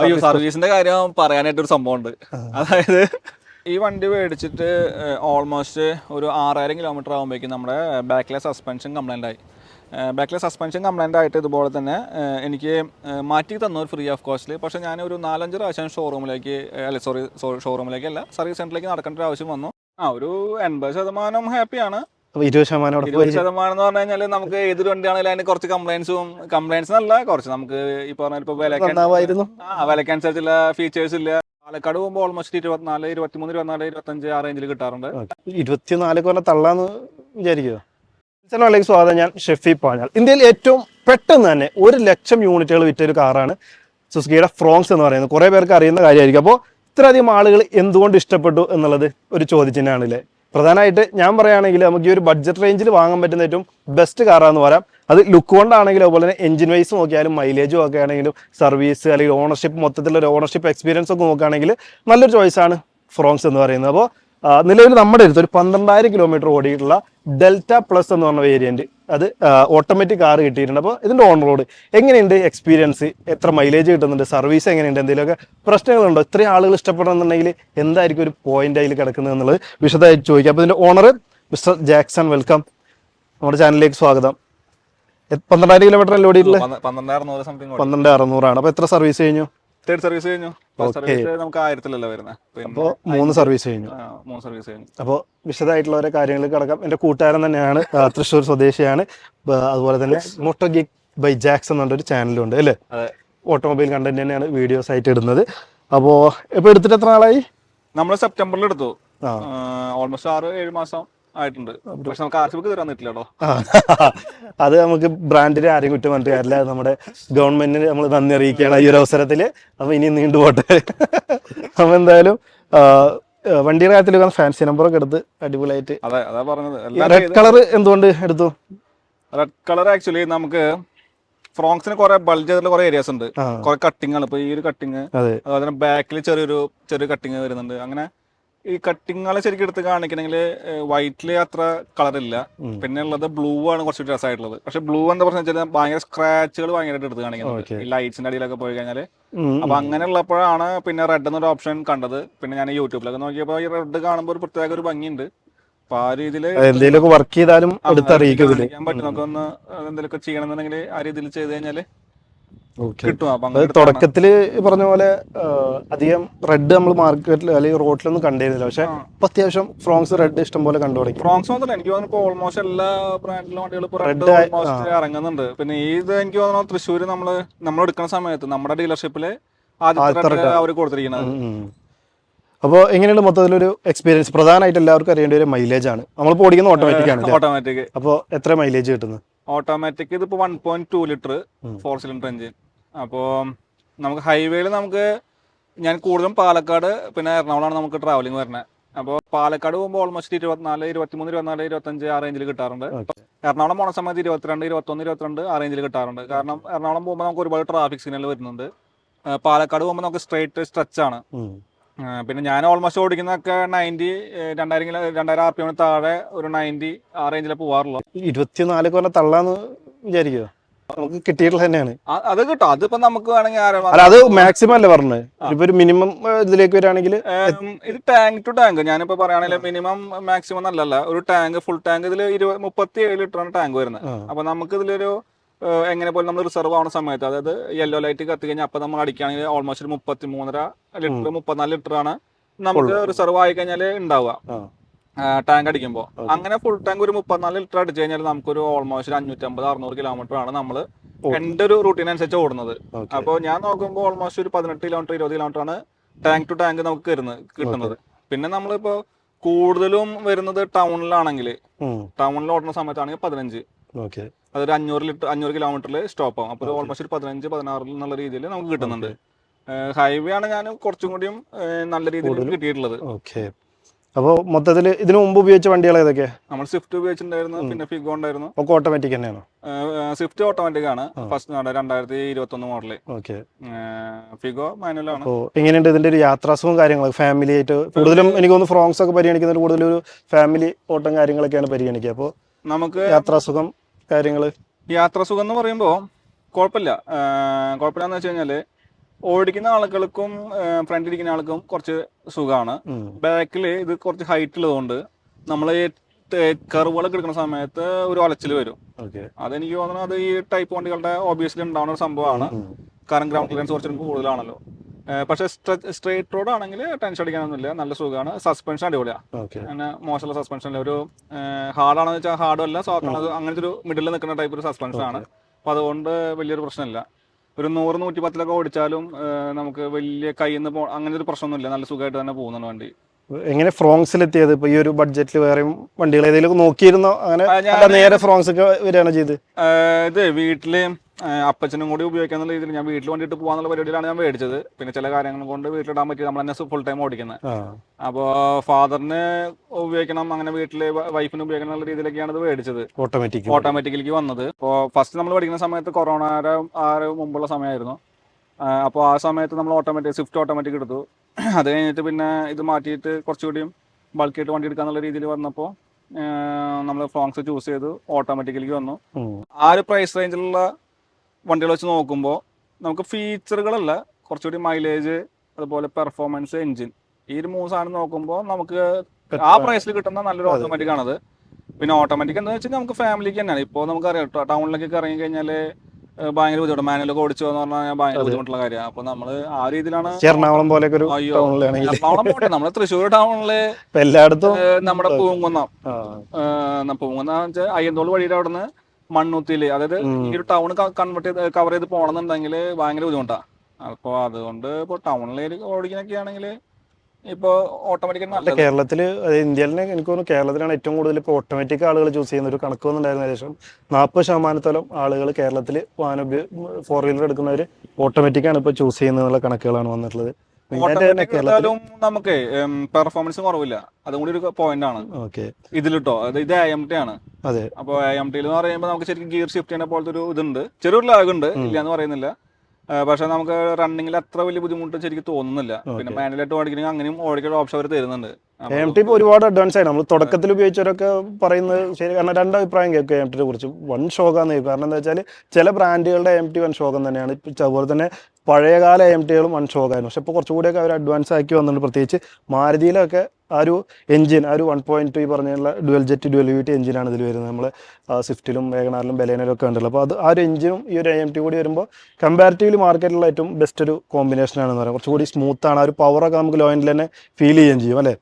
അയ്യോ സർവീസിന്റെ കാര്യം പറയാനായിട്ട് ഒരു സംഭവം ഉണ്ട് അതായത് ഈ വണ്ടി മേടിച്ചിട്ട് ഓൾമോസ്റ്റ് ഒരു ആറായിരം കിലോമീറ്റർ ആകുമ്പോഴേക്കും നമ്മുടെ ബാക്കിലെ സസ്പെൻഷൻ കംപ്ലൈന്റ് ആയി. ബാക്കിലെ സസ്പെൻഷൻ കംപ്ലൈന്റ് ആയിട്ട് ഇതുപോലെ തന്നെ എനിക്ക് മാറ്റി തന്നു ഫ്രീ ഓഫ് കോസ്റ്റിൽ പക്ഷേ ഞാൻ ഒരു നാലഞ്ച് പ്രാവശ്യം ഷോറൂമിലേക്ക് അല്ല സോറി ഷോറൂമിലേക്കല്ല സർവീസ് സെന്ററിലേക്ക് നടക്കേണ്ട ഒരു ആവശ്യം വന്നു. ആ ഒരു എൺപത് ശതമാനം ഹാപ്പിയാണ് ഇരുപത് ശതമാനം ഇരുപത് ശതമാനം എന്ന് പറഞ്ഞു കഴിഞ്ഞാൽ നമുക്ക് ഏതൊരു വണ്ടിയാണെങ്കിലും അതിന് കുറച്ച് കംപ്ലൈൻസും കംപ്ലൈൻസ് അല്ല കുറച്ച്. നമുക്ക് ഈ പറഞ്ഞ ഇപ്പൊ വിലക്കായിരുന്നു ആ വിലക്കനുസരിച്ചുള്ള ഫീച്ചേഴ്സ് ഇല്ല. പാലക്കാട് പോകുമ്പോൾ ഓൾമോസ്റ്റ് ഇരുപത്തിനാല് ഇരുപത്തിമൂന്ന് ഇരുപത്തിനാല് ഇരുപത്തഞ്ച് ആ റേഞ്ചിൽ കിട്ടാറുണ്ട്. ഇരുപത്തിനാല് കൊല്ലം തള്ളാന്ന് വിചാരിക്കുക അല്ലെങ്കിൽ സ്വാഗതം. ഞാൻ ഷെഫി പാഞ്ഞാൽ. ഇന്ത്യയിൽ ഏറ്റവും പെട്ടെന്ന് തന്നെ ഒരു ലക്ഷം യൂണിറ്റുകൾ വിറ്റ ഒരു കാറാണ് സുസുക്കിയുടെ ഫ്രോങ്സ് എന്ന് പറയുന്നത്. കുറേ പേർക്ക് അറിയുന്ന കാര്യമായിരിക്കും. അപ്പോൾ ഇത്രയധികം ആളുകൾ എന്തുകൊണ്ട് ഇഷ്ടപ്പെട്ടു എന്നുള്ളത് ഒരു ചോദ്യചിഹ്നമാണ് അല്ലേ പ്രധാനമായിട്ട് ഞാൻ പറയുകയാണെങ്കിൽ നമുക്ക് ഈ ഒരു ബഡ്ജറ്റ് റേഞ്ചിൽ വാങ്ങാൻ പറ്റുന്ന ഏറ്റവും ബെസ്റ്റ് കാറാന്ന് പറയാം. അത് ലുക്ക് കൊണ്ടാണെങ്കിലും അതുപോലെ തന്നെ എഞ്ചിൻ വൈസ് നോക്കിയാലും മൈലേജും ഒക്കെ ആണെങ്കിലും സർവീസ് അല്ലെങ്കിൽ ഓണർഷിപ്പ് മൊത്തത്തിലുള്ള ഒരു ഓണർഷിപ്പ് എക്സ്പീരിയൻസ് ഒക്കെ നോക്കുകയാണെങ്കിൽ നല്ലൊരു ചോയ്സാണ് ഫ്രോങ്സ് എന്ന് പറയുന്നത്. അപ്പോൾ നിലവിൽ നമ്മുടെ അടുത്ത് ഒരു പന്ത്രണ്ടായിരം കിലോമീറ്റർ ഓടിയിട്ടുള്ള ഡെൽറ്റ പ്ലസ് എന്ന് പറഞ്ഞ വേരിയന്റ് അത് ഓട്ടോമാറ്റിക് കാർ കിട്ടിയിട്ടുണ്ട്. അപ്പോൾ ഇതിന്റെ ഓൺ റോഡ് എങ്ങനെയുണ്ട് എക്സ്പീരിയൻസ് എത്ര മൈലേജ് കിട്ടുന്നുണ്ട്? സർവീസ് എങ്ങനെയുണ്ട്? എന്തെങ്കിലുമൊക്കെ പ്രശ്നങ്ങളുണ്ടോ? ഇത്രയും ആളുകൾ ഇഷ്ടപ്പെടണമെന്നുണ്ടെങ്കിൽ എന്തായിരിക്കും ഒരു പോയിന്റ് അതിൽ കിടക്കുന്നത് എന്നുള്ളത് വിശദമായിട്ട് ചോദിക്കാം. അപ്പോൾ ഇതിന്റെ ഓണർ മിസ്റ്റർ ജാക്സൺ വെൽക്കം നമ്മുടെ ചാനലിലേക്ക് സ്വാഗതം. പന്ത്രണ്ടായിരം കിലോമീറ്റർ അല്ലേ ഓടിയിട്ടുള്ളത്? പന്ത്രണ്ട് അറുന്നൂറാണ് അപ്പോൾ എത്ര സർവീസ് കഴിഞ്ഞു? തേർഡ് സർവീസ് കഴിഞ്ഞു? സർവീസ് നമുക്ക് ആയിരത്തിലല്ലേ വരുന്നത് അപ്പോൾ മൂന്ന് സർവീസ് കഴിഞ്ഞു. മൂന്ന് സർവീസ് കഴിഞ്ഞു. അപ്പോൾ വിശദമായിട്ടുള്ള ഓരോ കാര്യങ്ങൾ കിടക്കാം. എന്റെ കൂട്ടുകാരൻ തന്നെയാണ് തൃശ്ശൂർ സ്വദേശിയാണ്. അതുപോലെ തന്നെ മോട്ടോ ഗിക് ബൈ ജാക്സ് എന്നുള്ളൊരു ചാനലും ഉണ്ട് അല്ലേ? ഓട്ടോമൊബൈൽ കണ്ടന്റ് തന്നെയാണ് വീഡിയോസ് ആയിട്ട് ഇടുന്നത്. അപ്പോൾ ഇപ്പോൾ എടുത്തിട്ട് എത്ര നാളായി? നമ്മൾ സെപ്റ്റംബറിൽ എടുത്തു. ഓൾമോസ്റ്റ് ആറ് ഏഴ് മാസം. ആയിട്ടുണ്ട്. പക്ഷെ നമുക്ക് ആർ സി ബുക്ക് തരാൻ പറ്റില്ല അത് നമുക്ക് ബ്രാൻഡിനെ ആരെയും കുറ്റം പറഞ്ഞിട്ട് കാര്യമില്ല. നമ്മുടെ ഗവൺമെന്റിന് നമ്മൾ നന്ദി അറിയിക്കുകയാണ് ഈ ഒരു അവസരത്തിൽ അപ്പൊ ഇനി നീണ്ടുപോട്ടെ അപ്പൊ എന്തായാലും വണ്ടിയുടെ കാര്യത്തിൽ ഫാൻസി നമ്പറൊക്കെ എടുത്ത് അടിപൊളിയായിട്ട്. അതെ അതാ പറഞ്ഞത്. റെഡ് കളർ എന്തുകൊണ്ട് എടുത്തു? റെഡ് കളർ ആക്ച്വലി നമുക്ക് ഫ്രോങ്സിന് കുറെ ബൾജ് ചെയ്തിട്ടുള്ള കുറെ ഏരിയാസ് ഉണ്ട്. കുറെ കട്ടിങ് ആണ്. ഇപ്പൊ ഈ ഒരു കട്ടിങ് അതെ. അതുപോലെ തന്നെ ബാക്കിൽ ചെറിയൊരു ചെറിയ കട്ടിങ് വരുന്നുണ്ട്. അങ്ങനെ ഈ കട്ടിങ്ങളെ ശരിക്കും എടുത്ത് കാണിക്കണമെങ്കിൽ വൈറ്റിൽ അത്ര കളർ ഇല്ല. ഉം. പിന്നെ ഉള്ളത് ബ്ലൂ ആണ് കുറച്ച് രസമായിട്ടുള്ളത് പക്ഷെ ബ്ലൂ എന്താ പറഞ്ഞു വെച്ചാൽ ഭയങ്കര സ്ക്രാച്ചുകൾ ഭയങ്കരമായിട്ട് എടുത്ത് കാണിക്കുന്നത്. ഈ ലൈറ്റ്സിന്റെ അടിയിലൊക്കെ പോയി കഴിഞ്ഞാൽ ഉം, അപ്പൊ അങ്ങനെ ഉള്ളപ്പോഴാണ് പിന്നെ റെഡ് എന്നൊരു ഓപ്ഷൻ കണ്ടത്. പിന്നെ ഞാൻ യൂട്യൂബിലൊക്കെ നോക്കിയപ്പോൾ ഈ റെഡ് കാണുമ്പോൾ ഒരു പ്രത്യേക ഒരു ഭംഗിയുണ്ട്. അപ്പൊ ആ രീതിയിൽ എന്തെങ്കിലുമൊക്കെ വർക്ക് ചെയ്താലും പറ്റും. നമുക്കൊന്ന് എന്തെങ്കിലുമൊക്കെ ചെയ്യണമെന്നുണ്ടെങ്കിൽ ആ രീതിയിൽ ചെയ്ത് കഴിഞ്ഞാൽ തുടക്കത്തിൽ പറഞ്ഞ പോലെ അധികം റെഡ് നമ്മൾ മാർക്കറ്റിൽ അല്ലെങ്കിൽ റോഡിലൊന്നും കണ്ടിരുന്നില്ല. പക്ഷെ. ഇപ്പൊ അത്യാവശ്യം ഫ്രോങ്സ് റെഡ് ഇഷ്ടം പോലെ കണ്ടു തുടങ്ങി. ഫ്രോങ്സ് മാത്രമല്ല എനിക്ക് തോന്നുന്നു ഓൾമോസ്റ്റ് എല്ലാ ബ്രാൻഡിലും വണ്ടികൾ റെഡ് ഇറങ്ങുന്നുണ്ട്. പിന്നെ ഈ ഇത് എനിക്ക് തോന്നുന്നു തൃശ്ശൂർ നമ്മൾ നമ്മൾ എടുക്കുന്ന സമയത്ത് നമ്മുടെ ഡീലർഷിപ്പിൽ ആദ്യത്തെ അവർ കൊടുത്തിരിക്കുന്നത്. അപ്പോൾ എങ്ങനെയാണ് മൊത്തത്തിലൊരു എക്സ്പീരിയൻസ് പ്രധാനമായിട്ട് എല്ലാവർക്കും അറിയേണ്ട ഒരു മൈലേജ് ആണ്. നമ്മൾ ഓടിക്കുന്ന ഓട്ടോമാറ്റിക് ആണ് ഓട്ടോമാറ്റിക് അപ്പോൾ എത്ര മൈലേജ് കിട്ടുന്നത് ഓട്ടോമാറ്റിക് ഇതിപ്പോ one point two litre four cylinder engine അപ്പോൾ നമുക്ക് ഹൈവേയിൽ നമുക്ക് ഞാൻ കൂടുതലും പാലക്കാട് പിന്നെ എറണാകുളമാണ് നമുക്ക് ട്രാവലിംഗ് വരുന്നത് അപ്പോൾ പാലക്കാട് പോകുമ്പോൾ ഓൾമോസ്റ്റ് ഇരുപത്തിനാല് ഇരുപത്തിമൂന്ന് ഇരുപത്തിനാല് ഇരുപത്തഞ്ച് ആ റേഞ്ചിൽ കിട്ടാറുണ്ട്. എറണാകുളം പോണ സമയത്ത് ഇരുപത്തിരണ്ട് ഇരുപത്തൊന്ന് ഇരുപത്തിരണ്ട് ആ റേഞ്ചിൽ കിട്ടാറുണ്ട്. കാരണം എറണാകുളം പോകുമ്പോൾ നമുക്ക് ഒരുപാട് ട്രാഫിക് സിഗ്നൽ വരുന്നുണ്ട്. പാലക്കാട് പോകുമ്പോൾ നമുക്ക് സ്ട്രേറ്റ് സ്ട്രെച്ച് ആണ്. പിന്നെ ഞാൻ ഓൾമോസ്റ്റ് ഓടിക്കുന്നതൊക്കെ നയന്റി രണ്ടായിരം കിലോ രണ്ടായിരം ആർ പി എമ്മിന് താഴെ ഒരു നയന്റി ആ റേഞ്ചിലെ പോവാറുള്ളൂ. ഇരുപത്തിനാല് കൊല്ലം തള്ളാന്ന് വിചാരിക്കുമോ നമുക്ക് കിട്ടിയിട്ടുള്ള തന്നെയാണ്. അത് കിട്ടും. അതിപ്പോ നമുക്ക് വേണമെങ്കിൽ അത് മാക്സിമം അല്ലേ പറഞ്ഞത് ഇപ്പൊ ഒരു മിനിമം ഇതിലേക്ക് വരാണെങ്കിൽ ഇത് ടാങ്ക് ടു ടാങ്ക് ഞാനിപ്പോ പറയുകയാണെങ്കിൽ മിനിമം മാക്സിമം നല്ലല്ല ഒരു ടാങ്ക് ഫുൾ ടാങ്ക് ഇതിൽ ഇരുപത് മുപ്പത്തി ഏഴ് ലിറ്ററാണ് ടാങ്ക് വരുന്നത്. അപ്പൊ നമുക്ക് ഇതിലൊരു എങ്ങനെ പോലും നമ്മൾ റിസർവ് ആവുന്ന സമയത്ത് അതായത് യെല്ലോ ലൈറ്റ് കത്തി കഴിഞ്ഞാൽ അപ്പൊ നമ്മൾ അടിക്കുകയാണെങ്കിൽ ഓൾമോസ്റ്റ് ഒരു മുപ്പത്തി മൂന്നര ലിറ്റർ മുപ്പത്തിനാല് ലിറ്റർ ആണ് നമുക്ക് റിസർവ് ആയി കഴിഞ്ഞാൽ ഉണ്ടാവുക. ടാങ്ക് അടിക്കുമ്പോൾ അങ്ങനെ ഫുൾ ടാങ്ക് ഒരു മുപ്പത്തിനാല് ലിറ്റർ അടിച്ചു കഴിഞ്ഞാൽ നമുക്കൊരു ഓൾമോസ്റ്റ് ഒരു അഞ്ഞൂറ്റമ്പത് അറുന്നൂറ് കിലോമീറ്റർ ആണ് നമ്മൾ എന്റെ ഒരു റൂട്ടീൻ അനുസരിച്ച് ഓടുന്നത്. അപ്പോൾ ഞാൻ നോക്കുമ്പോൾ ഓൾമോസ്റ്റ് ഒരു പതിനെട്ട് കിലോമീറ്റർ ഇരുപത് കിലോമീറ്റർ ആണ് ടാങ്ക് ടു ടാങ്ക് നമുക്ക് കിട്ടുന്നത്. പിന്നെ നമ്മളിപ്പോ കൂടുതലും വരുന്നത് ടൗണിലാണെങ്കിൽ ടൗണിൽ ഓടുന്ന സമയത്താണെങ്കിൽ പതിനഞ്ച്. അതൊരു അഞ്ഞൂറ് ലിറ്റർ അഞ്ഞൂറ് കിലോമീറ്ററിൽ സ്റ്റോപ്പ് ആവും. അപ്പോൾ ഓൾമോസ്റ്റ് ഒരു പതിനഞ്ച് പതിനാറ് എന്നുള്ള രീതിയിൽ നമുക്ക് കിട്ടുന്നുണ്ട്. ഹൈവേ ആണ് ഞാൻ കുറച്ചും കൂടിയും നല്ല രീതിയിൽ കിട്ടിയിട്ടുള്ളത്. ഓക്കെ. അപ്പോൾ മൊത്തത്തിൽ ഇതിനു മുമ്പ് ഉപയോഗിച്ച വണ്ടികൾ ഏതൊക്കെ? നമ്മൾ സ്വിഫ്റ്റ് ഉപയോഗിച്ചിട്ടുണ്ടായിരുന്നു പിന്നെ ഫിഗോ ഉണ്ടായിരുന്നു. ഒക്കെ ഓട്ടോമാറ്റിക് തന്നെയാണോ? സ്വിഫ്റ്റ് ഓട്ടോമാറ്റിക് ആണ്. ഫസ്റ്റ് രണ്ടായിരത്തി ഇരുപത്തി ഒന്ന് മോഡൽ ഓക്കെ. ഫിഗോ മാനുവൽ ആണ്. എങ്ങനെയുണ്ട് ഇതിന്റെ ഒരു യാത്രാസുഖവും കാര്യങ്ങളൊക്കെ? ഫാമിലി ആയിട്ട് കൂടുതലും എനിക്ക് തോന്നുന്നു ഫ്രോങ്സ് ഒക്കെ പരിഗണിക്കുന്നത് കൂടുതലും ഒരു ഫാമിലി ഓട്ടം കാര്യങ്ങളൊക്കെയാണ് പരിഗണിക്കുക. അപ്പോൾ നമുക്ക് യാത്രാസുഖം കാര്യങ്ങൾ യാത്രാസുഖം എന്ന് പറയുമ്പോൾ കുഴപ്പമില്ല എന്ന് വെച്ച് കഴിഞ്ഞാൽ ഓടിക്കുന്ന ആളുകൾക്കും ഫ്രണ്ട് ഇരിക്കുന്ന ആൾക്കും കുറച്ച് സുഖമാണ് ബാക്കിൽ ഇത് കുറച്ച് ഹൈറ്റ് ഉള്ളതുകൊണ്ട് നമ്മൾ കറുവുകളൊക്കെ കർവുകളൊക്കെ എടുക്കുന്ന സമയത്ത് ഒരു ഒലച്ചിൽ വരും. അതെനിക്ക് തോന്നുന്നത് അത് ഈ ടൈപ്പ് വണ്ടികളുടെ ഓബിയസ്ലി ഉണ്ടാവുന്ന ഒരു സംഭവമാണ്. കാരണം ഗ്രൗണ്ട് ക്ലിയറൻസ് കുറച്ചും കൂടുതലാണല്ലോ. പക്ഷേ സ്ട്രേറ്റ് റോഡ് ആണെങ്കിൽ ടെൻഷൻ അടിക്കാനൊന്നുമില്ല. നല്ല സുഖമാണ്. സസ്പെൻഷൻ അടിപൊളിയാണ് അങ്ങനെ മോശമുള്ള സസ്പെൻഷൻ അല്ല ഒരു ഹാർഡാണെന്ന് വെച്ചാൽ ഹാർഡും അല്ല സോഫ്റ്റ് ആണ് അങ്ങനത്തെ ഒരു മിഡിൽ നിൽക്കുന്ന ടൈപ്പ് ഒരു സസ്പെൻഷൻ ആണ്. അപ്പൊ അതുകൊണ്ട് വലിയൊരു പ്രശ്നമില്ല. ഒരു നൂറ് നൂറ്റി പത്തിലൊക്കെ ഓടിച്ചാലും നമുക്ക് വലിയ കയ്യിൽ നിന്ന് പോ അങ്ങനത്തെ ഒരു പ്രശ്നമൊന്നുമില്ല. നല്ല സുഖമായിട്ട് തന്നെ പോകുന്നുണ്ട് വണ്ടി. എങ്ങനെ ഫ്രോങ്സിൽ എത്തിയത് ഇപ്പൊ ഈ ഒരു ബഡ്ജറ്റിൽ വേറെ വണ്ടികൾ ഏതെങ്കിലും നോക്കിയിരുന്നോ? അങ്ങനെ നേരെ ഫ്രോങ്സ് ഒക്കെ വരികയാണ് ചെയ്ത്. ഇത് വീട്ടിൽ അപ്പച്ചനും കൂടി ഉപയോഗിക്കാന്നുള്ള രീതിയിൽ ഞാൻ വീട്ടിൽ വണ്ടിയിട്ട് പോകാന്നുള്ള പരിപാടിയിലാണ് ഞാൻ മേടിച്ചത്. പിന്നെ ചില കാര്യങ്ങൾ കൊണ്ട് വീട്ടിലിടാൻ പറ്റി നമ്മൾ തന്നെ ഫുൾ ടൈം ഓടിക്കുന്നത് അപ്പോ ഫാദറിന് ഉപയോഗിക്കണം അങ്ങനെ വീട്ടിൽ വൈഫിന് ഉപയോഗിക്കണം എന്നുള്ള രീതിയിലൊക്കെയാണ് ഇത് മേടിച്ചത്. ഓട്ടോമാറ്റിക് ഓട്ടോമാറ്റിക്കലിക്ക് വന്നത്. അപ്പോൾ ഫസ്റ്റ് നമ്മൾ പഠിക്കുന്ന സമയത്ത് കൊറോണ ആറ് മുമ്പുള്ള സമയമായിരുന്നു. അപ്പോൾ ആ സമയത്ത് നമ്മൾ ഓട്ടോമാറ്റിക് സ്വിഫ്റ്റ് ഓട്ടോമാറ്റിക് എടുത്തു. അത് കഴിഞ്ഞിട്ട് പിന്നെ ഇത് മാറ്റിയിട്ട് കുറച്ചുകൂടിയും ബൾക്കായിട്ട് വണ്ടി എടുക്കാന്നുള്ള രീതിയിൽ വന്നപ്പോൾ നമ്മൾ ഫ്രോങ്സ് ചൂസ് ചെയ്ത്. ഓട്ടോമാറ്റിക്കലിക്ക് വന്നു. ആ ഒരു പ്രൈസ് റേഞ്ചിലുള്ള വണ്ടികൾ വെച്ച് നോക്കുമ്പോൾ നമുക്ക് ഫീച്ചറുകളല്ല കുറച്ചുകൂടി മൈലേജ് അതുപോലെ പെർഫോമൻസ് എൻജിൻ ഈ ഒരു മൂന്ന് സാധനം നോക്കുമ്പോൾ നമുക്ക് ആ പ്രൈസിൽ കിട്ടുന്ന നല്ലൊരു ഓട്ടോമാറ്റിക് ആണത്. പിന്നെ ഓട്ടോമാറ്റിക് എന്താ വെച്ചാൽ നമുക്ക് ഫാമിലിക്ക് തന്നെയാണ്. ഇപ്പോൾ നമുക്കറിയാം ടൗണിലേക്ക് ടൗണിലേക്കൊക്കെ ഇറങ്ങി കഴിഞ്ഞാൽ ഭയങ്കര ബുദ്ധിമുട്ട്. മാനുവലൊക്കെ ഓടിച്ചു എന്ന് പറഞ്ഞാൽ ഭയങ്കര ബുദ്ധിമുട്ടുള്ള കാര്യമാണ് അപ്പൊ നമ്മൾ ആ രീതിയിലാണ് എറണാകുളം പോലെ എറണാകുളം പോട്ടെ. നമ്മുടെ തൃശ്ശൂർ ടൗണിൽ എല്ലായിടത്തും നമ്മുടെ പൂങ്കുന്നം. പൂങ്കുന്ന വെച്ചാൽ അയ്യന്തോൾ വഴിയുടെ അവിടുന്ന് മണ്ണുത്തിയിൽ. അതായത് ഈ ഒരു ടൗൺ കൺവേർട്ട് ചെയ്ത് കവർ ചെയ്ത് പോകണമെന്നുണ്ടെങ്കിൽ ഭയങ്കര ബുദ്ധിമുട്ടാണ് അപ്പോൾ അതുകൊണ്ട് ഇപ്പോൾ ടൗണിലേക്ക് ഓടിക്കുന്നൊക്കെ ആണെങ്കിൽ ഇപ്പോൾ ഓട്ടോമാറ്റിക് അതായത് ഇന്ത്യയിൽ തന്നെ എനിക്ക് തോന്നുന്നു കേരളത്തിലാണ് ഏറ്റവും കൂടുതൽ ഇപ്പോൾ ഓട്ടോമാറ്റിക് ആളുകൾ ചൂസ് ചെയ്യുന്ന ഒരു കണക്ക് വന്നിട്ടുണ്ടായിരുന്ന ഏകദേശം നാൽപ്പത് ശതമാനത്തോളം ആളുകൾ കേരളത്തിൽ വാഹനം ഫോർ വീലർ എടുക്കുന്നവർ ഓട്ടോമാറ്റിക്കാണ് ഇപ്പോൾ ചൂസ് എന്നുള്ള കണക്കുകളാണ് വന്നിട്ടുള്ളത്. ഓട്ടോമാറ്റിക് നമുക്ക് പെർഫോമൻസ് കുറവില്ല. അതും കൂടി ഒരു പോയിന്റ് ആണ്. ഇതിലിട്ടോ ഇത് ഐ എം ടി ആണ്. അപ്പോൾ ഐ എം ടിയിൽ എന്ന് പറയുമ്പോൾ നമുക്ക് ശരിക്കും ഗിയർ ഷിഫ്റ്റ് ചെയ്യുന്ന പോലത്തെ ഒരു ഇതുണ്ട്. ചെറിയൊരു ലാഗ് ഉണ്ട് ഇല്ല എന്ന് പറയുന്നില്ല. പക്ഷെ നമുക്ക് റണ്ണിങ്ങിൽ അത്ര വലിയ ബുദ്ധിമുട്ട് ശരിക്കും തോന്നുന്നില്ല. പിന്നെ മാനുവലായിട്ട് ഓടിക്കണമെങ്കിൽ അങ്ങനെയും ഓടിക്കേണ്ട ഓപ്ഷൻ അവർ തരുന്നുണ്ട്. അപ്പൊ എം ടി ഇപ്പോൾ ഒരുപാട് അഡ്വാൻസ് ആയി. നമ്മൾ തുടക്കത്തിൽ ഉപയോഗിച്ചവരൊക്കെ പറയുന്നത് ശരി കാരണം രണ്ട് അഭിപ്രായം കേൾക്കും എം ടിയെ കുറിച്ച്. വൺ ഷോക്കാന്ന് കേൾക്കും കാരണം എന്താ വെച്ചാൽ ചില ബ്രാൻഡുകളുടെ എം ടി വൺ ഷോകം തന്നെയാണ്. ഇപ്പം അതുപോലെ തന്നെ പഴയകാല എം ടികളും വൺ ഷോക്കായിരുന്നു പക്ഷെ ഇപ്പോൾ കുറച്ചുകൂടിയൊക്കെ അവർ അഡ്വാൻസ് ആക്കി വന്നിട്ടുണ്ട്. പ്രത്യേകിച്ച് മാരുതിയിലൊക്കെ ആ ഒരു എഞ്ചിൻ ആ ഒരു വൺ പോയിന്റ് ടു ഈ പറഞ്ഞുള്ള ഡുവൽ ജെറ്റ് ഡുവൽ യൂറ്റി എഞ്ചിനാണ് ഇതിൽ വരുന്നത്. നമ്മൾ സ്വിഫ്റ്റിലും വേഗനാറിലും ബലേനയിലും ഒക്കെ ഉണ്ടല്ലോ അപ്പോൾ അത് ആ ഒരു എഞ്ചിനും ഈ ഒരു എം ടി കൂടി വരുമ്പോൾ കമ്പാരിറ്റീവ്ലി മാർക്കറ്റിലുള്ള ഏറ്റവും ബെസ്റ്റ് ഒരു കോമ്പിനേഷൻ ആണെന്ന് പറയാം. കുറച്ചുകൂടി സ്മൂത്താണ് ആ ഒരു പവറൊക്കെ നമുക്ക് ലോ എൻഡിൽ തന്നെ ഫീൽ ചെയ്യുകയും ചെയ്യും അല്ലേ?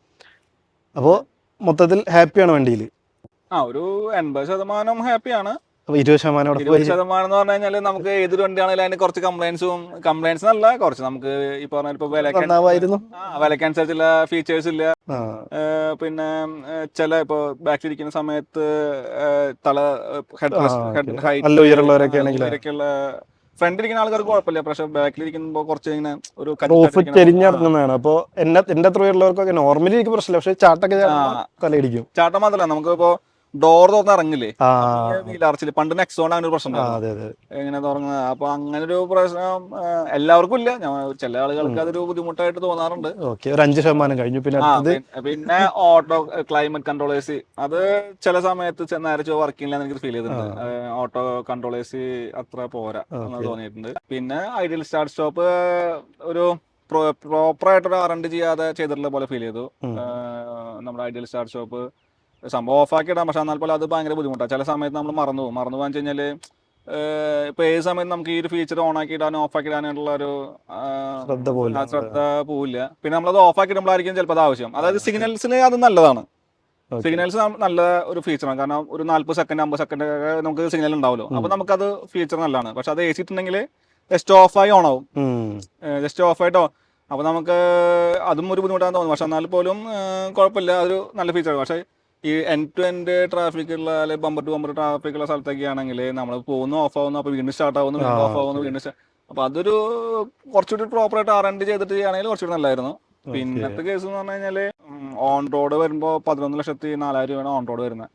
അപ്പോൾ മൊത്തത്തിൽ ഹാപ്പിയാണ് വണ്ടിയിൽ ആ ഒരു എൺപത് ശതമാനം ഹാപ്പിയാണ്. ഇരുപത് ശതമാനം ഇരുപത് ശതമാനം എന്ന് പറഞ്ഞു കഴിഞ്ഞാൽ നമുക്ക് ഏതൊരു വണ്ടിയാണെങ്കിലും അതിന് കുറച്ച് കംപ്ലൈൻസും കംപ്ലൈൻസ് അല്ല കുറച്ച് നമുക്ക് ഈ പറഞ്ഞ ഇപ്പൊ വിലക്കനുസരിച്ചുള്ള ഫീച്ചേഴ്സ് ഇല്ല. പിന്നെ ചില ഇപ്പൊ ബാക്കിൽ ഇരിക്കുന്ന സമയത്ത് തല ഹെഡ് ഹൈറ്റ് ഉയരമുള്ളവരൊക്കെ ആണെങ്കിൽ ഇരിക്കുന്ന ആൾക്കാർക്ക് കുഴപ്പമില്ല പക്ഷെ ബാക്കിൽ ഇരിക്കുമ്പോൾ കുറച്ച് ഇങ്ങനെ ഒരു റൂഫ്. ചെരിഞ്ഞിറങ്ങുന്നതാണ് അപ്പോൾ എന്നെ എന്റെ അത്ര ഉള്ളവർക്കൊക്കെ നോർമലി എനിക്ക് പ്രശ്നമില്ല പക്ഷെ ചാട്ടൊക്കെ. തലയിടിക്കും ചാട്ടം മാത്രമല്ല നമുക്ക് ഇപ്പോ ഡോർ തുറന്ന് ഇറങ്ങില്ലേ? വീലാർച്ചിൽ. പണ്ട് നെക്സോൺ അങ്ങനെ ഒരു പ്രശ്നം എങ്ങനെ തുറങ്ങുന്നത് അപ്പൊ അങ്ങനെ ഒരു പ്രശ്നം എല്ലാവർക്കും ഇല്ല. ഞാൻ ചില ആളുകൾക്ക് അതൊരു ബുദ്ധിമുട്ടായിട്ട് തോന്നാറുണ്ട്. ഒരു അഞ്ച് ശതമാനം കഴിഞ്ഞു. പിന്നെ പിന്നെ ഓട്ടോ ക്ലൈമറ്റ് കൺട്രോളേഴ്സ് അത് ചില സമയത്ത് നേരെ ചോ വർക്ക് ചെയ്യില്ല എനിക്ക് ഫീൽ ചെയ്തിട്ടുണ്ട്. ഓട്ടോ കൺട്രോളേഴ്സ് അത്ര പോരാ എന്ന് തോന്നിയിട്ടുണ്ട്. പിന്നെ ഐഡിയൽ സ്റ്റാർട്ട് സ്റ്റോപ്പ് ഒരു ഒരു ആറണ്ട് ചെയ്യാതെ ചെയ്തിട്ടുള്ള പോലെ ഫീൽ ചെയ്തു. നമ്മുടെ ഐഡിയൽ സ്റ്റാർട്ട് സ്റ്റോപ്പ് സംഭവം ഓഫാക്കി ഇടാം പക്ഷെ എന്നാൽ പോലും അത് ഭയങ്കര ബുദ്ധിമുട്ടാണ്. ചില സമയത്ത് നമ്മൾ മറന്നു പോകും. മറന്നു പോകാന്ന് വെച്ച് കഴിഞ്ഞാൽ ഇപ്പോൾ ഇപ്പൊ ഏത് സമയത്ത് നമുക്ക് ഈ ഒരു ഫീച്ചർ ഓൺ ആക്കി ഇടാനും ഓഫ് ആക്കി ഇടാനുള്ള ഒരു ശ്രദ്ധ ശ്രദ്ധ പോവില്ല. പിന്നെ നമ്മളത് ഓഫ് ആക്കി ഇടുമ്പോഴായിരിക്കും ചിലപ്പോൾ അത് ആവശ്യം. അതായത് സിഗ്നൽസിന് അത് നല്ലതാണ്. സിഗ്നൽസ് നല്ല ഒരു ഫീച്ചറാണ് കാരണം ഒരു നാല്പത് സെക്കൻഡ് അമ്പത് സെക്കൻഡ് നമുക്ക് സിഗ്നൽ ഉണ്ടാവുമല്ലോ. അപ്പൊ നമുക്കത് ഫീച്ചർ നല്ലതാണ്. പക്ഷെ അത് ഇട്ടുണ്ടെങ്കിൽ ജസ്റ്റ് ഓഫ് ആയി ഓൺ ആവും. ജസ്റ്റ് ഓഫ് ആയിട്ടോ അപ്പൊ നമുക്ക് അതും ഒരു ബുദ്ധിമുട്ടാന്ന് തോന്നുന്നു. പക്ഷെ എന്നാൽ പോലും കുഴപ്പമില്ല. അതൊരു നല്ല ഫീച്ചറാണ് പക്ഷേ ഈ എൻ ടു എൻഡ് ട്രാഫിക് ഉള്ള അല്ലെങ്കിൽ ബമ്പർ ടു ബമ്പർ ട്രാഫിക് ഉള്ള സ്ഥലത്തൊക്കെ ആണെങ്കിൽ നമ്മൾ പോകുന്നു ഓഫ് ആവുന്നു അപ്പൊ വീണ്ടും സ്റ്റാർട്ട് ആവുന്നു വീണ്ടും ഓഫ് ആവുന്നു വീണ്ടും അപ്പൊ അതൊരു കുറച്ചുകൂടി പ്രോപ്പർ ആയിട്ട് ആർ എൻഡ് ചെയ്തിട്ട് ചെയ്യുകയാണെങ്കിൽ കുറച്ചുകൂടി നല്ലായിരുന്നു. പിന്നത്തെ കേസ് എന്ന് പറഞ്ഞു കഴിഞ്ഞാൽ ഓൺ റോഡ് വരുമ്പോ പതിനൊന്ന് ലക്ഷത്തി നാലായിരം രൂപയാണ് ഓൺ റോഡ് വരുന്നത്.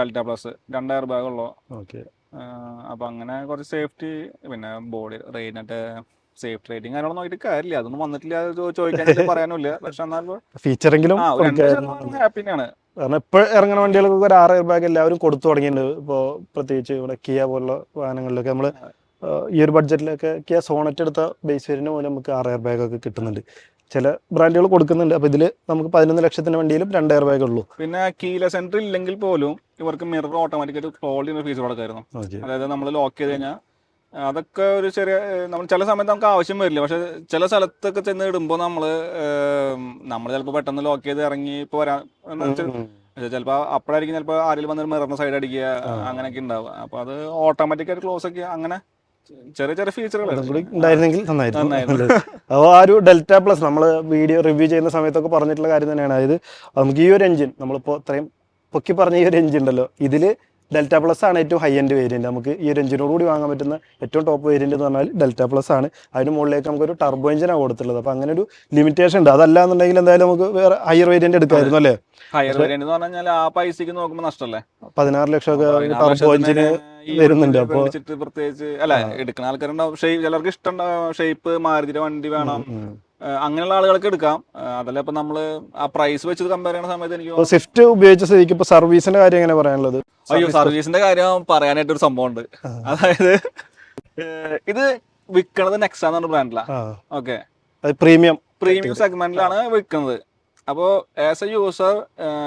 ഡെൽറ്റ പ്ലസ് രണ്ട് എയർ ബാഗ് ഉള്ളു. അപ്പൊ അങ്ങനെ കുറച്ച് സേഫ്റ്റി പിന്നെ ബോഡി റെയിനറ്റ് സേഫ്റ്റി ട്രേഡിംഗ് അതിനോട് നോക്കിയിട്ട് കാര്യമില്ല. അതൊന്നും വന്നിട്ടില്ല ചോദിക്കാൻ പറയാനില്ല പക്ഷെ എന്നാൽ ഫീച്ചറെങ്കിലും ശതമാനം കാരണം ഇപ്പോൾ ഇറങ്ങുന്ന വണ്ടികൾക്കൊക്കെ ഒരു ആറ് എയർ ബാഗ് എല്ലാവരും കൊടുത്തു തുടങ്ങിയിട്ടുണ്ട്. ഇപ്പോൾ പ്രത്യേകിച്ച് ഇവിടെ കിയ പോലുള്ള വാഹനങ്ങളിലൊക്കെ നമ്മൾ ഈ ഒരു ബഡ്ജറ്റിലൊക്കെ കിയ സോണറ്റ് എടുത്ത ബേസ് വേരിന് പോലെ നമുക്ക് ആറ് എയർ ബാഗ് ഒക്കെ കിട്ടുന്നുണ്ട്. ചില ബ്രാൻഡുകൾ കൊടുക്കുന്നുണ്ട്. അപ്പോൾ ഇതിൽ നമുക്ക് പതിനൊന്ന് ലക്ഷത്തിന്റെ വണ്ടിയിലും രണ്ട് എയർ ബാഗ് ഉള്ളൂ. പിന്നെ കീല സെന്റർ ഇല്ലെങ്കിൽ പോലും ഇവർക്ക് മിറർ ഓട്ടോമാറ്റിക്കായിട്ട് ക്ലോൾ ചെയ്യുന്ന ഫീച്ചർ കൊടുക്കായിരുന്നു. അതായത് നമ്മൾ ലോക്ക് ചെയ്ത് കഴിഞ്ഞാൽ അതൊക്കെ ഒരു ചെറിയ നമ്മൾ ചില സമയത്ത് നമുക്ക് ആവശ്യം വരില്ല. പക്ഷെ ചില സ്ഥലത്തൊക്കെ ചെന്ന് ഇടുമ്പോൾ നമ്മൾ നമ്മൾ ചിലപ്പോൾ പെട്ടെന്ന് ലോക്ക് ചെയ്ത് ഇറങ്ങി ഇപ്പോൾ വരാൻ ചിലപ്പോൾ അപ്പോഴായിരിക്കും ചിലപ്പോൾ ആരെങ്കിലും വന്നൊരു മിറർ സൈഡ് അടിക്കുക അങ്ങനെയൊക്കെ ഉണ്ടാവുക. അപ്പോൾ അത് ഓട്ടോമാറ്റിക് ആയിട്ട് ക്ലോസ് ഒക്കെ അങ്ങനെ ചെറിയ ചെറിയ ഫീച്ചറുകൾ ഉണ്ടായിരുന്നെങ്കിൽ നന്നായിരുന്നു. നന്നായിരുന്നു. അപ്പോൾ ആ ഒരു ഡെൽറ്റ പ്ലസ് നമ്മൾ വീഡിയോ റിവ്യൂ ചെയ്യുന്ന സമയത്തൊക്കെ പറഞ്ഞിട്ടുള്ള കാര്യം തന്നെയാണ്. അതായത് നമുക്ക് ഈ ഒരു എഞ്ചിൻ നമ്മളിപ്പോൾ ഇത്രയും പൊക്കി പറഞ്ഞ ഈ ഒരു എഞ്ചിൻ ഉണ്ടല്ലോ. ഇതിൽ ഡെൽറ്റ പ്ലസ് ആണ് ഏറ്റവും ഹൈ എൻഡ് വേരിയന്റ് നമുക്ക് ഈ ഒരു എഞ്ചിനോട് കൂടി വാങ്ങാൻ പറ്റുന്ന ഏറ്റവും ടോപ്പ് വേരിയന്റ് എന്ന് പറഞ്ഞാൽ ഡെൽറ്റ പ്ലസ് ആണ്. അതിന് മുകളിലേക്ക് നമുക്കൊരു ടർബോ എഞ്ചിനാണ് കൊടുത്തുള്ളത് അപ്പോൾ അങ്ങനെ ഒരു ലിമിറ്റേഷൻ ഉണ്ട്. അതല്ല എന്നുണ്ടെങ്കിൽ എന്തായാലും നമുക്ക് വേറെ ഹയർ വേരിയന്റ് എടുക്കാമായിരുന്നു അല്ലേ? ഹയർ എന്ന് പറഞ്ഞാൽ ആ പൈസക്ക് നോക്കുമ്പോൾ നഷ്ടമല്ലേ പതിനാറ് ലക്ഷം ഒക്കെ ടർബോ എഞ്ചിന് വരുന്നുണ്ട്. അപ്പോൾ പ്രത്യേകിച്ച് അല്ല എടുക്കുന്ന ആൾക്കാരുണ്ടാവും. ചിലർക്ക് ഇഷ്ടം ഷേപ്പ് മാരുതിയുടെ വണ്ടി വേണം. അങ്ങനെയുള്ള ആളുകൾക്ക് എടുക്കാം. അതല്ല ഇപ്പൊ നമ്മൾ ആ പ്രൈസ് വെച്ച് കമ്പയർ ചെയ്യുന്ന സമയത്ത് എനിക്ക് സ്വിഫ്റ്റ് ഉപയോഗിച്ച സ്ഥിതിക്ക് ഇപ്പൊ സർവീസിന്റെ കാര്യം എങ്ങനെ പറയാനുള്ളത്? അയ്യോ സർവീസിന്റെ കാര്യം പറയാനായിട്ട് ഒരു സംഭവം ഉണ്ട് അതായത് ഇത് വിൽക്കണത് നെക്സ എന്ന് പറഞ്ഞ ബ്രാൻഡിലാണ് ആ. ഓക്കെ. പ്രീമിയം പ്രീമിയം സെഗ്മെന്റിലാണ് വിൽക്കുന്നത് അപ്പോൾ ആസ് എ യൂസർ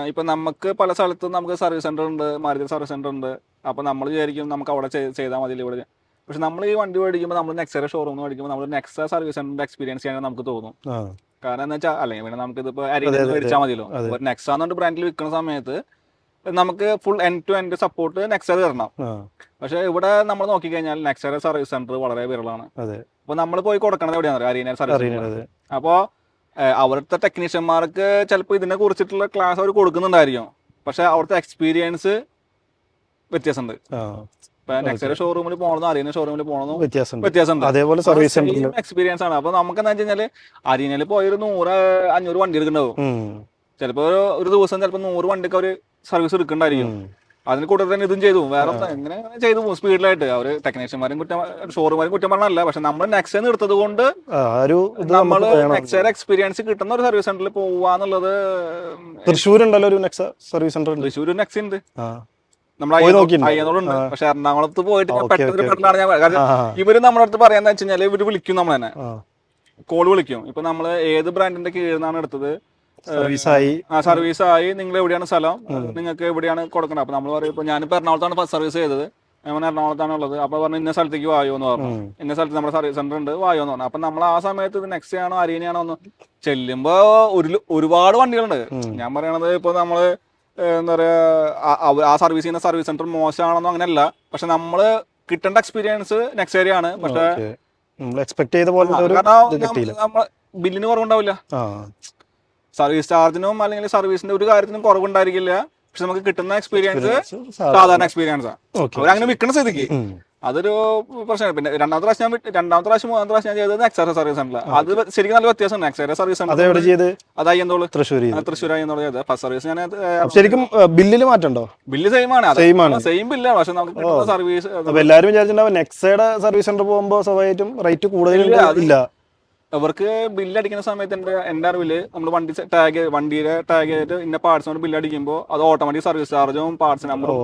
ഇപ്പൊ നമുക്ക് പല സ്ഥലത്തും നമുക്ക് സർവീസ് സെന്റർ ഉണ്ട് മാരുതി സർവീസ് സെന്റർ ഉണ്ട്. അപ്പൊ നമ്മൾ വിചാരിക്കും നമുക്ക് അവിടെ ചെയ്താൽ മതി ഇവിടെ. പക്ഷെ നമ്മൾ ഈ വണ്ടി മേടിക്കുമ്പോൾ നമ്മൾ നെക്സ്റ്റ് ഷോറൂം മേടിക്കുമ്പോൾ നമ്മൾ നെക്സറ സർവീസ് സെന്ററിന്റെ എക്സ്പീരിയൻസ് ചെയ്യാൻ നമുക്ക് തോന്നും. കാരണം എന്താ വെച്ചാൽ അല്ലെങ്കിൽ പിന്നെ നമുക്ക് ഇതിപ്പോ. മേടിച്ചാൽ മതിയല്ലോ. നെക്സ എന്നുകൊണ്ട് ബ്രാൻഡിൽ വിൽക്കുന്ന സമയത്ത് നമുക്ക് full end to end support next തരണം പക്ഷെ ഇവിടെ നമ്മൾ നോക്കിക്കഴിഞ്ഞാൽ നെക്സ്റ്റ് സർവീസ് സെന്റർ വളരെ വിരളാണ്. അപ്പൊ നമ്മൾ പോയി കൊടുക്കണത് എവിടെയാണ് അരീന സർവീസ് അപ്പോ അവിടുത്തെ ടെക്നീഷ്യന്മാർക്ക് ചിലപ്പോൾ ഇതിനെ കുറിച്ചിട്ടുള്ള ക്ലാസ് അവർ കൊടുക്കുന്നുണ്ടായിരിക്കും. പക്ഷെ അവിടുത്തെ എക്സ്പീരിയൻസ് വ്യത്യാസമുണ്ട്. ഷോറൂമിൽ പോകണമെന്നും അറിയുന്ന ഷോറൂമിൽ പോകണമെന്നും വ്യത്യാസം വ്യത്യാസം അതേപോലെ സർവീസ് സെന്ററിൽ എക്സ്പീരിയൻസ് ആണ്. അപ്പൊ നമുക്ക് എന്താ വെച്ചാൽ അരീനയിൽ പോയി ഒരു നൂറ് അഞ്ഞൂറ് വണ്ടി എടുക്കണ്ടാവും. ചിലപ്പോ ഒരു- ദിവസം ചിലപ്പോ നൂറ് വണ്ടിക്ക് അവർ സർവീസ് എടുക്കണ്ടായിരിക്കും. അതിന് കൂടെ തന്നെ ഇതും ചെയ്തു. വേറെ എങ്ങനെ ചെയ്തു പോകും സ്പീഡിലായിട്ട് അവർ ടെക്നീഷ്യന്മാരും കുറ്റം ഷോറൂമാരും കുറ്റം പറഞ്ഞല്ല. പക്ഷെ നമ്മൾ നെക്സ്റ്റ് എടുത്തത് കൊണ്ട് നമ്മൾ നമുക്ക് എക്സ്പീരിയൻസ് കിട്ടുന്ന ഒരു സർവീസ് സെന്ററിൽ പോവാന്നുള്ളത് തൃശ്ശൂർ ഉണ്ടല്ലോ ഒരു Nexa service centre Thrissur next ഉണ്ട്. അയ്യന്നോടുണ്ട് പക്ഷെ എറണാകുളത്ത് പോയിട്ട് ഞാൻ പെട്ടെന്ന് പെട്ടെന്നാണ് ഞാൻ കാരണം ഇവർ നമ്മുടെ അടുത്ത് പറയാന്ന് വെച്ച് കഴിഞ്ഞാൽ ഇവർ വിളിക്കും നമ്മൾ തന്നെ. കോൾ വിളിക്കും. ഇപ്പൊ നമ്മൾ ഏത് ബ്രാൻഡിന്റെ കീഴിൽ നിന്നാണ് എടുത്തത്? സർവീസ് ആയി ആ സർവീസ് ആയി നിങ്ങൾ എവിടെയാണ് സ്ഥലം? നിങ്ങൾക്ക് എവിടെയാണ് കൊടുക്കണം അപ്പൊ നമ്മൾ പറയും ഇപ്പൊ ഞാനിപ്പോ എറണാകുളത്താണ് സർവീസ് ചെയ്തത്. ഞാൻ എറണാകുളത്താണ് ഉള്ളത്. അപ്പൊ പറഞ്ഞു ഇന്ന സ്ഥലത്തേക്ക് വായോ എന്ന് പറഞ്ഞു. ഇന്ന സ്ഥലത്ത് നമ്മുടെ സർവീസ് സെന്റർ ഉണ്ട് വായോ എന്ന് പറഞ്ഞു. അപ്പൊ നമ്മൾ ആ സമയത്ത് ഇത് നെക്സ്റ്റ് ആണോ അരീനയാണോ എന്ന് ചെല്ലുമ്പോ ഒരു ഒരുപാട് വണ്ടികളുണ്ട്. ഞാൻ പറയണത് ഇപ്പൊ നമ്മൾ എന്താ പറയുക ആ- സർവീസ് ചെയ്യുന്ന സർവീസ് സെന്റർ മോശമാണെന്നോ അങ്ങനെയല്ല. പക്ഷെ നമ്മൾ കിട്ടേണ്ട എക്സ്പീരിയൻസ് നെക്സ്റ്റ് ഏരിയ ആണ്. പക്ഷെ നമ്മൾ എക്സ്പെക്ട് ചെയ്ത പോലെ ബില്ലിന് കുറവുണ്ടാവില്ല. സർവീസ് ചാർജിനും അല്ലെങ്കിൽ സർവീസിന്റെ ഒരു കാര്യത്തിനും കുറവുണ്ടായിരിക്കില്ല. പക്ഷെ നമുക്ക് കിട്ടുന്ന എക്സ്പീരിയൻസ് സാധാരണ എക്സ്പീരിയൻസ് ആണ് അവരങ്ങനെ വിൽക്കുന്ന സ്ഥിതിക്ക്. അതൊരു പ്രശ്നമാണ്. പിന്നെ രണ്ടാമത്തെ പ്രാവശ്യം ഞാൻ രണ്ടാമത്തെ പ്രാവശ്യം മൂന്നാമത്തെ പ്രാവശ്യം ഞാൻ ചെയ്തത് എക്സൈസ് സർവീസ് സെന്ററിൽ അത് ശരിക്കും നല്ല വ്യത്യാസമാണ് എക്സൈസ് സർവീസ് സെന്റർ ചെയ്ത്? അതായി എന്തോളൂ? തൃശ്ശൂർ ചെയ്ത്. തൃശ്ശൂർ അയ്യന്തോൾ ചെയ്തത്. ഫസ്റ്റ് സർവീസ് ഞാൻ ശരിക്കും ബില്ലിൽ മാറ്റണ്ടോ ബില്ല് സെയിം ആണ്. സെയിം ആണ്. സെയിം ബില്ലാണ് പക്ഷെ നമുക്ക് കിട്ടുന്ന സർവീസ് എല്ലാവരും വിചാരിച്ചിട്ടുണ്ടാവും നെക്സയുടെ സർവീസ് സെന്റർ പോകുമ്പോൾ സ്വാഭാവികമായിട്ടും റേറ്റ് കൂടുതൽ ഇല്ല അവർക്ക് ബില്ല് അടിക്കുന്ന സമയത്ത് എന്റെ എന്റെ അറിവിൽ നമ്മൾ വണ്ടി ടാഗ് വണ്ടിയുടെ ടാഗ് ചെയ്തിട്ട് ഇന്ന പാർട്സിനോട് ബില്ല് അടിക്കുമ്പോൾ അത് ഓട്ടോമാറ്റിക് സർവീസ് ചാർജും പാർട്സ് നമ്പറും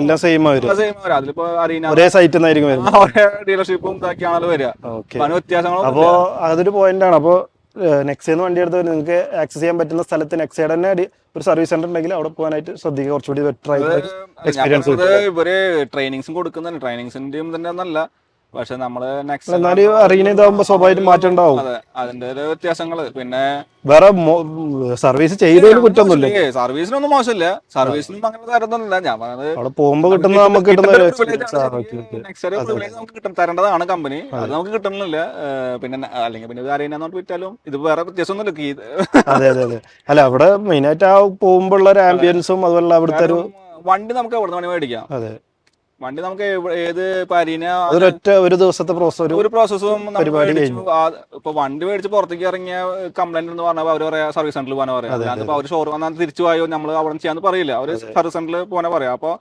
എല്ലാം സെയിം വരും സെയിം വരും അതിലിപ്പോ അരീന ഒരേ സൈറ്റിൽ നിന്നായിരിക്കും ഒരേ ഡീലർഷിപ്പും ഇതൊക്കെയാണല്ലോ വരിക. അതിന് വ്യത്യാസങ്ങളും അപ്പോ അതൊരു പോയിന്റ് ആണ്. അപ്പോ നെക്സന്ന് വണ്ടി എടുത്തവർ നിങ്ങൾക്ക് ആക്സസ് ചെയ്യാൻ പറ്റുന്ന സ്ഥലത്ത് നെക്സയുടെ തന്നെ ഒരു സർവീസ് സെന്റർ ഉണ്ടെങ്കിൽ അവിടെ പോകാനായിട്ട് ശ്രദ്ധിക്കുക. കുറച്ചുകൂടി ബെറ്റർ ആയിട്ട് എക്സ്പീരിയൻസ് ഇവർ ട്രെയിനിങ്സും കൊടുക്കുന്നുണ്ട്. ട്രെയിനിങ്സിന്റെയും തന്നെ ഒന്നല്ല. പക്ഷെ നമ്മൾ നെക്സ്റ്റ് എന്നാലും അറിയുന്ന ഇതാകുമ്പോ സ്വാഭാവികമായിട്ടും മാറ്റം ഉണ്ടാവും. അതെ അതിന്റെ ഒരു വ്യത്യാസങ്ങൾ. പിന്നെ വേറെ സർവീസ് ചെയ്തതിന് കുറ്റമൊന്നുമില്ല സർവീസിനൊന്നും മോശമില്ല. സർവീസിനും അങ്ങനെ തരുന്നില്ല ഞാൻ പറഞ്ഞത് അവിടെ പോകുമ്പോ കിട്ടുന്ന നമുക്ക് കിട്ടുന്ന തരേണ്ടതാണ് കമ്പനി അത്. നമുക്ക് കിട്ടുന്നില്ല പിന്നെ അല്ലെങ്കിൽ പിന്നെ ഇത് അറിയുന്നോട്ട് വിറ്റാലും ഇത് വേറെ വ്യത്യാസമൊന്നുമില്ല അതെ അതെ അതെ. അല്ല അവിടെ മെയിൻ ആയിട്ട് ആ പോകുമ്പോഴുള്ള ഒരു ആംബിയൻസും അതുപോലെ അവിടുത്തെ ഒരു വണ്ടി നമുക്ക് എവിടെ നിന്ന് മേടിക്കാം. അതെ. വണ്ടി നമുക്ക് ഏത് അതൊരൊറ്റ ഒരു ദിവസത്തെ പ്രോസസ് ഒരു പ്രോസസ്സും പരിപാടി ഇപ്പൊ വണ്ടി മേടിച്ച് പുറത്തേക്ക് ഇറങ്ങിയ കംപ്ലൈന്റ് എന്ന് പറഞ്ഞാൽ അവർ പറയാ സർവീസ് സെന്ററിൽ പോകാൻ പറയാം. അതിപ്പോ അവർ ഷോറൂം വന്നാൽ തിരിച്ചു പോയോ നമ്മൾ അവിടെ ചെയ്യാന്ന് പറയില്ല. അവർ സർവീസ് സെന്ററിൽ പോകാൻ പറയാം. അപ്പൊ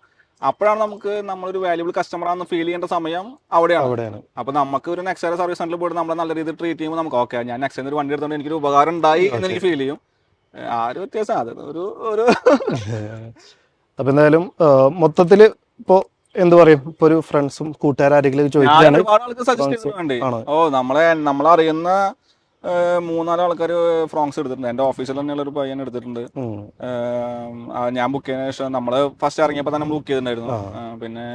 അപ്പോഴാണ് നമുക്ക് നമ്മളൊരു വാല്യുബിൾ കസ്റ്റമർ ആണെന്ന് ഫീൽ ചെയ്യേണ്ട സമയം അവിടെയാണ്. അവിടെയാണ്. അപ്പൊ നമുക്ക് ഒരു നെക്സ്റ്റ് സർവീസ് സെന്ററിൽ പോയിട്ട് നമ്മളെ നല്ല രീതിയിൽ ട്രീറ്റ് ചെയ്യുമ്പോൾ നമുക്ക് ഓക്കെ ഞാൻ നെക്സ്റ്റ് ഒരു വണ്ടി എടുത്തോണ്ട് എനിക്കൊരു ഉപകാരം ഉണ്ടായി എന്ന് എനിക്ക് ഫീൽ ചെയ്യും. ആ ഒരു വ്യത്യാസം. അത് ഒരു ഒരു അപ്പൊ എന്തായാലും മൊത്തത്തിൽ ഇപ്പോ എന്ത് പറയും? ഇപ്പൊ ഒരു ഫ്രണ്ട്സും കൂട്ടുകാരെങ്കിലും ഞാൻ ചോദിക്കുകയാണ് ഓ നമ്മളെ നമ്മളറിയുന്ന മൂന്നാൽ ആൾക്കാർ ഫ്രോങ്സ് എടുത്തിട്ടുണ്ട്. എന്റെ ഓഫീസിൽ തന്നെയുള്ള ഒരു പയ്യൻ എടുത്തിട്ടുണ്ട്. ഞാൻ ബുക്ക് ചെയ്യുന്ന ശേഷം നമ്മൾ ഫസ്റ്റ് ഇറങ്ങിയപ്പോ തന്നെ ബുക്ക് ചെയ്തിട്ടുണ്ടായിരുന്നു. പിന്നെ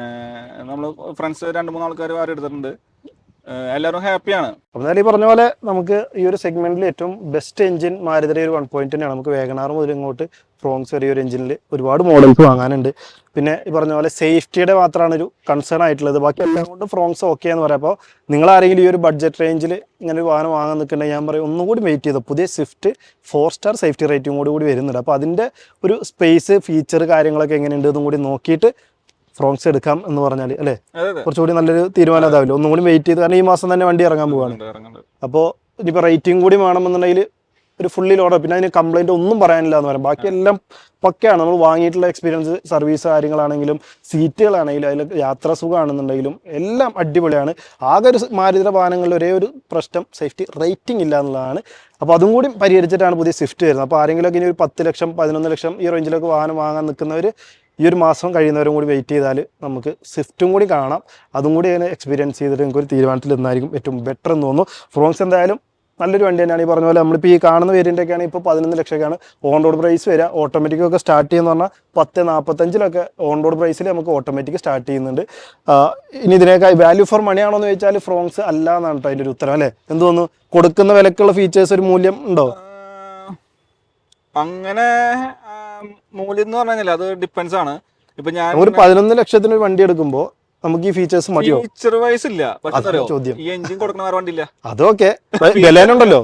നമ്മൾ ഫ്രണ്ട്സ് രണ്ട് മൂന്ന് ആൾക്കാർ ആരും എടുത്തിട്ടുണ്ട്. എല്ലാവരും ഹാപ്പിയാണ് ഈ പറഞ്ഞ പോലെ നമുക്ക് ഈ ഒരു സെഗ്മെന്റിൽ ഏറ്റവും ബെസ്റ്റ് എഞ്ചിൻ മാരുതിയുടെ ഒരു വൺ പോയിന്റ് തന്നെയാണ്. നമുക്ക് വേഗനാർ മുതൽ ഇങ്ങോട്ട് ഫ്രോങ്സ് വരെ ഒരു എഞ്ചിനിൽ ഒരുപാട് മോഡൽസ് വാങ്ങാനുണ്ട്. പിന്നെ ഈ പറഞ്ഞ പോലെ സേഫ്റ്റിയുടെ മാത്രമാണ് ഒരു കൺസേൺ ആയിട്ടുള്ളത്. ബാക്കി എല്ലാം കൊണ്ടും ഫ്രോങ്സ് ഓക്കെ എന്ന് പറയാം. അപ്പോൾ നിങ്ങൾ ആരെങ്കിലും ഈ ഒരു ബഡ്ജറ്റ് റേഞ്ചിൽ ഇങ്ങനെ ഒരു വാഹനം വാങ്ങാൻ നിൽക്കുന്നുണ്ടെങ്കിൽ ഞാൻ പറയും ഒന്നും കൂടി വെയിറ്റ് ചെയ്തോ. പുതിയ Swift four star safety rating കൂടി കൂടി വരുന്നുണ്ട്. അപ്പോൾ അതിന്റെ ഒരു സ്പേസ് ഫീച്ചർ കാര്യങ്ങളൊക്കെ എങ്ങനെയുണ്ട് എന്നും കൂടി നോക്കിയിട്ട് ഫ്രോങ്സ് എടുക്കാം എന്ന് പറഞ്ഞാൽ അല്ലേ? കുറച്ചുകൂടി നല്ലൊരു തീരുമാനം അതാവില്ല? ഒന്നും കൂടി വെയിറ്റ് ചെയ്ത് കാരണം ഈ മാസം തന്നെ വണ്ടി ഇറങ്ങാൻ പോവാണ്. അപ്പോൾ ഇനിയിപ്പോൾ റേറ്റിംഗ് കൂടി വേണമെന്നുണ്ടെങ്കിൽ ഒരു ഫുള്ളി ലോഡോ പിന്നെ അതിന് കംപ്ലൈന്റ് ഒന്നും പറയാനില്ല എന്ന് പറയാം. ബാക്കിയെല്ലാം പക്കയാണ്. നമ്മൾ വാങ്ങിയിട്ടുള്ള എക്സ്പീരിയൻസ് സർവീസ് കാര്യങ്ങളാണെങ്കിലും സീറ്റുകളാണെങ്കിലും അതിൽ യാത്രാ സുഖമാണെന്നുണ്ടെങ്കിലും എല്ലാം അടിപൊളിയാണ്. ആകെ ഒരു മാരുതിയുടെ വാഹനങ്ങളിൽ ഒരേ ഒരു പ്രശ്നം സേഫ്റ്റി റേറ്റിംഗ് ഇല്ല എന്നുള്ളതാണ്. അപ്പോൾ അതും കൂടി പരിഹരിച്ചിട്ടാണ് പുതിയ സ്വിഫ്റ്റ് വരുന്നത്. അപ്പോൾ ആരെങ്കിലും ഒക്കെ ഇനി ഒരു പത്ത് ലക്ഷം പതിനൊന്ന് ലക്ഷം ഈ റേഞ്ചിലൊക്കെ വാഹനം വാങ്ങാൻ നിൽക്കുന്നവർ ഈ ഒരു മാസം കഴിയുന്നവരും കൂടി വെയിറ്റ് ചെയ്താൽ നമുക്ക് സ്വിഫ്റ്റും കൂടി കാണാം. അതും കൂടി എക്സ്പീരിയൻസ് ചെയ്തിട്ട് നിങ്ങൾക്ക് ഒരു തീരുമാനത്തിൽ നിന്നായിരിക്കും ഏറ്റവും ബെറ്റർ എന്ന് തോന്നുന്നു. ഫ്രോങ്സ് എന്തായാലും നല്ലൊരു വണ്ടി തന്നെയാണ്. ഈ പറഞ്ഞ പോലെ നമ്മളിപ്പോൾ ഈ കാണുന്ന വേരിയന്റൊക്കെയാണ് ഇപ്പോൾ പതിനൊന്ന് ലക്ഷമൊക്കെയാണ് ഓൺ റോഡ് പ്രൈസ് വരിക. ഓട്ടോമാറ്റിക് ഒക്കെ സ്റ്റാർട്ട് ചെയ്യുന്ന പറഞ്ഞാൽ പത്ത് നാൽപ്പത്തഞ്ചിലൊക്കെ ഓൺ റോഡ് പ്രൈസിൽ നമുക്ക് ഓട്ടോമാറ്റിക് സ്റ്റാർട്ട് ചെയ്യുന്നുണ്ട്. ഇനി ഇതിനേക്കാൾ വാല്യൂ ഫോർ മണി ആണോ എന്ന് ചോദിച്ചാൽ ഫ്രോങ്സ് അല്ല എന്നാണ് കേട്ടോ അതിന്റെ ഒരു ഉത്തരം അല്ലേ? എന്ത് തോന്നുന്നു? കൊടുക്കുന്ന വിലക്കുള്ള ഫീച്ചേഴ്സ് ഒരു മൂല്യം ഉണ്ടോ? അങ്ങനെ മൂല്യം എന്ന് പറഞ്ഞാൽ അത് ഡിപ്പെൻസ് ആണ്. ഇപ്പൊ ഞാൻ ഒരു പതിനൊന്ന് ലക്ഷത്തിന് വണ്ടി എടുക്കുമ്പോൾ നമുക്ക് ഈ ഫീച്ചേഴ്സ് മതിയോ? ഫീച്ചർ വൈസ് ഇല്ല. ചോദ്യം. ഈ എഞ്ചിൻ കൊടുക്കുന്ന വണ്ടി വണ്ടിയില്ല. അതൊക്കെ ബലേനുണ്ടല്ലോ?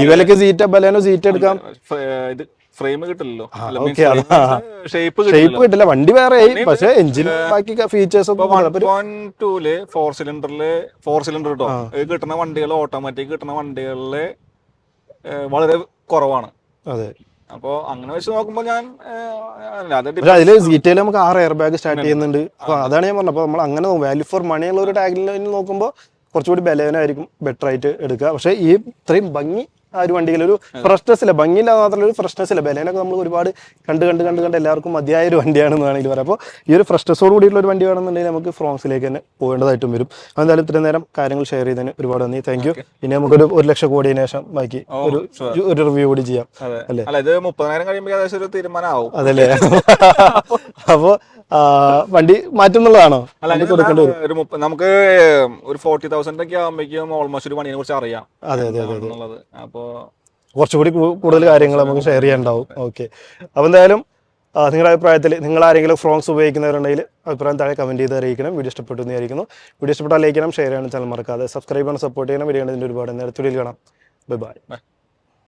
ഈ വിലക്ക് സീറ്റ് ബലേനോ സീറ്റ് എടുക്കാം. ഇത് ഫ്രെയിം കിട്ടില്ലല്ലോ. ഷേപ്പ് ഷേപ്പ് കിട്ടില്ല. വണ്ടി വേറെ ആയി. പക്ഷെ എഞ്ചിൻ ബാക്കി ഫീച്ചേഴ്സ് ടൂൽ ഫോർ സിലിണ്ടറിൽ ഫോർ സിലിണ്ടർ കിട്ടോ ഇത് കിട്ടുന്ന വണ്ടികൾ ഓട്ടോമാറ്റിക് കിട്ടുന്ന വണ്ടികളിലെ വളരെ കുറവാണ്. അതെ. അപ്പോ അങ്ങനെ വെച്ച് നോക്കുമ്പോ ഞാൻ അതിൽ സീറ്റയിൽ നമുക്ക് ആറ് എയർ ബാഗ് സ്റ്റാർട്ട് ചെയ്യുന്നുണ്ട്. അപ്പൊ അതാണ് ഞാൻ പറഞ്ഞത്. അപ്പൊ നമ്മൾ അങ്ങനെ വാല്യൂ ഫോർ മണി ഉള്ള ഒരു ടാഗിൽ നോക്കുമ്പോൾ കുറച്ചുകൂടി ബലേനായിരിക്കും ബെറ്റർ ആയിട്ട് എടുക്കുക. പക്ഷേ ഈ ഇത്രയും ഭംഗി ആ ഒരു വണ്ടിയിൽ ഒരു ഫ്രഷ്നെസ് ഇല്ല. ഭംഗിയില്ലാതെ മാത്രമല്ല ഒരു ഫ്രഷ്നെസ് ഇല്ല. ബലേനൊക്കെ നമ്മൾ ഒരുപാട് കണ്ട് കണ്ട് കണ്ട് കണ്ട് എല്ലാവർക്കും മതിയായ ഒരു വണ്ടിയാണെന്ന് വേണമെങ്കിൽ പറയാം. അപ്പോൾ ഈ ഒരു ഫ്രഷ്നെസ്സോട് കൂടിയിട്ടുള്ള ഒരു വണ്ടി വേണമെന്നുണ്ടെങ്കിൽ നമുക്ക് ഫ്രോൺസിലേക്ക് തന്നെ പോകേണ്ടതായിട്ടും വരും. എന്തായാലും ഇത്രയും നേരം കാര്യങ്ങൾ ഷെയർ ചെയ്തതിന് ഒരുപാട് നന്ദി. താങ്ക് യു ഇനി നമുക്കൊരു ഒരു ലക്ഷം കോടി ശേഷം ബാക്കി ഒരു ഒരു റിവ്യൂ കൂടി ചെയ്യാം. അല്ലേ? ഇത് മുപ്പതിനായിരം കഴിയുമ്പോൾ ഏകദേശം ഒരു തീരുമാനമാവും. അതല്ലേ? അപ്പോൾ വണ്ടി മാറ്റുന്നുള്ളതാണോ? കൊടുക്കേണ്ടി വരും. നമുക്ക് ഒരു ഫോർട്ടി തൗസൻഡ് ഒക്കെ ആകുമ്പോഴേക്കും ഓൾമോസ്റ്റ് ഒരു വണ്ടിയെ കുറിച്ച് അറിയാം. അതെ അതെ അതെ എന്നുള്ളത് അപ്പോ കുറച്ചുകൂടി കൂടുതൽ കാര്യങ്ങൾ നമുക്ക് ഷെയർ ചെയ്യാനുണ്ടാവും ഓക്കെ അപ്പോൾ എന്തായാലും നിങ്ങളുടെ അഭിപ്രായത്തിൽ നിങ്ങൾ ആരെങ്കിലും ഫ്രോങ്സ് ഉപയോഗിക്കുന്നവരുണ്ടെങ്കിൽ അഭിപ്രായം താഴെ കമന്റ് ചെയ്ത് അറിയിക്കണം. വീഡിയോ ഇഷ്ടപ്പെട്ടു എന്ന് വിചാരിക്കുന്നു. വീഡിയോ ഇഷ്ടപ്പെട്ടാൽ ചെയ്യണം ഷെയർ ചെയ്യണം ചാനൽ മറക്കാതെ സബ്സ്ക്രൈബ് ചെയ്യണം സപ്പോർട്ട് ചെയ്യണം. വീഡിയോ കണ്ടതിന്റെ ഒരുപാട് നേരത്തെ കാണാം. Bye bye